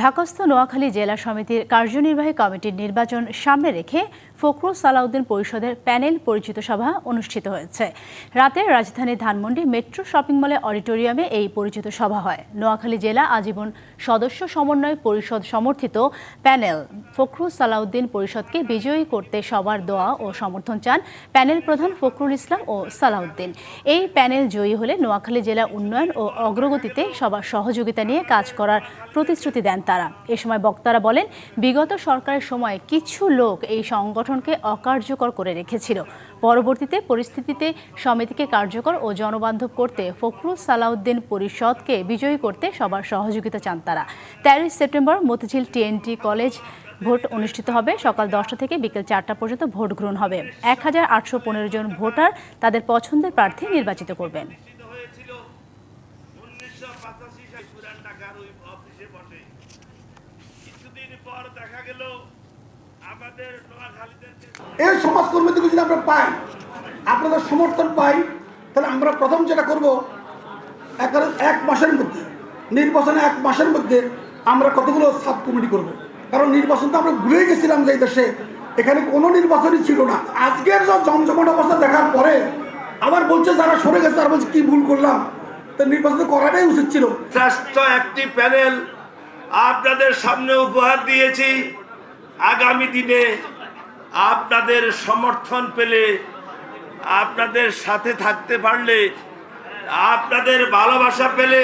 ঢাকাস্থ নোয়াখালী জেলা সমিতির কার্যনির্বাহী কমিটির নির্বাচন সামনে রেখে ফখরুল সালাউদ্দিন পরিষদের প্যানেল পরিচিত সভা অনুষ্ঠিত হয়েছে। রাতে রাজধানী ধানমন্ডি মেট্রো শপিং মলে অডিটোরিয়ামে এই পরিচিত সভা হয়। নোয়াখালী জেলা আজীবন সদস্য সমন্বয় পরিষদ সমর্থিত প্যানেল। ফখরুল সালাউদ্দিন পরিষদকে বিজয়ী করতে সবার দোয়া ও সমর্থন চান প্যানেল প্রধান ফখরুল ইসলাম ও সালাউদ্দিন। এই প্যানেল জয়ী হলে নোয়াখালী জেলা উন্নয়ন ও অগ্রগতিতে সবার সহযোগিতা নিয়ে কাজ করার প্রতিশ্রুতি দেন তারা। এ সময় বক্তারা বলেন, বিগত সরকারের সময় কিছু লোক এই সংগঠনকে অকার্যকর করে রেখেছিল। পরবর্তীতে পরিস্থিতিতে সমিতিকে কার্যকর ও জনবান্ধব করতে ফখরুল সালাউদ্দিন পরিষদকে বিজয়ী করতে সবার সহযোগিতা চান তারা। তেরোই September Motijheel TNT college vote অনুষ্ঠিত হবে। সকাল দশটা থেকে বিকেল চারটা পর্যন্ত ভোট গ্রহণ হবে। এক হাজার আটশো পনেরো জন ভোটার তাদের পছন্দের প্রার্থী নির্বাচিত করবেন। উনিশশো পঁচাশি সালে যদি আমরা পাই, আপনাদের সমর্থন পাই, তাহলে আমরা প্রথম যেটা করব এক মাসের মধ্যে, নির্বাচনে এক মাসের মধ্যে আমরা কতগুলো সাব কমিটি করব। কারণ নির্বাচন তো আমরা ভুলে গেছিলাম যে দেশে এখানে কোনো নির্বাচনই ছিল না। আজকের সব জমজমাট অবস্থা দেখার পরে আবার বলছে যারা সরে গেছে, তারা বলছে কি ভুল করলাম। তো নির্বাচন করাটাই উচিত ছিল। শ্রেষ্ঠ একটি প্যানেল আপনাদের সামনে উপহার দিয়েছি। আগামী দিনে আপনাদের সমর্থন পেলে, আপনাদের সাথে থাকতে পারলে, আপনাদের ভালোবাসা পেলে